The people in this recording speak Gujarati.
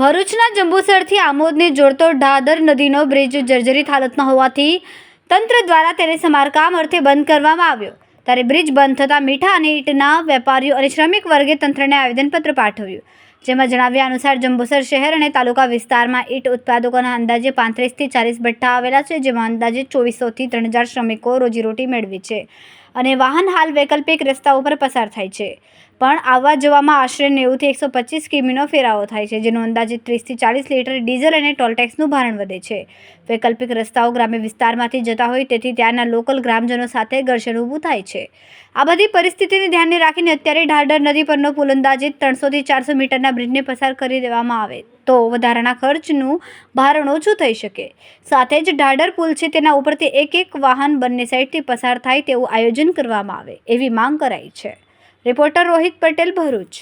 ભરૂચના જંબુસરથી આમોદને જોડતો ઢાદર નદીનો બ્રિજ જર્જરિત હાલતમાં હોવાથી તંત્ર દ્વારા તેને સમારકામ અર્થે બંધ કરવામાં આવ્યો. ત્યારે બ્રિજ બંધ થતાં મીઠા અને ઈંટના વેપારીઓ અને શ્રમિક વર્ગે તંત્રને આવેદનપત્ર પાઠવ્યું. જેમાં જણાવ્યા અનુસાર જંબુસર શહેર અને તાલુકા વિસ્તારમાં ઈંટ ઉત્પાદકોના અંદાજે પાંત્રીસથી ચાલીસ ભઠ્ઠા આવેલા છે, જેમાં અંદાજે ચોવીસોથી ત્રણ હજાર શ્રમિકો રોજીરોટી મેળવે છે અને વાહન હાલ વૈકલ્પિક રસ્તા ઉપર પસાર થાય છે. પણ આવવા જવામાં આશરે નેવુંથી એકસો પચીસ કિમીનો ફેરાવો થાય છે, જેનો અંદાજે ત્રીસથી ચાલીસ લીટર ડીઝલ અને ટોલટેક્સનું ભારણ વધે છે. વૈકલ્પિક રસ્તાઓ ગ્રામ્ય વિસ્તારમાંથી જતા હોય તેથી ત્યાંના લોકલ ગ્રામજનો સાથે ઘર્ષણ ઊભું થાય છે. આ બધી પરિસ્થિતિને ધ્યાને રાખીને અત્યારે ઢાઢર નદી પરનો પુલ અંદાજે ત્રણસોથી ચારસો મીટરના બ્રિજને પસાર કરી દેવામાં આવે તો વધારાના ખર્ચનું ભારણ ઓછું થઈ શકે. સાથે જ ઢાડર પુલ છે તેના ઉપરથી એક એક વાહન બંને સાઈડથી પસાર થાય તેવું આયોજન કરવામાં આવે એવી માંગ કરાઈ છે. રિપોર્ટર રોહિત પટેલ ભરૂચ.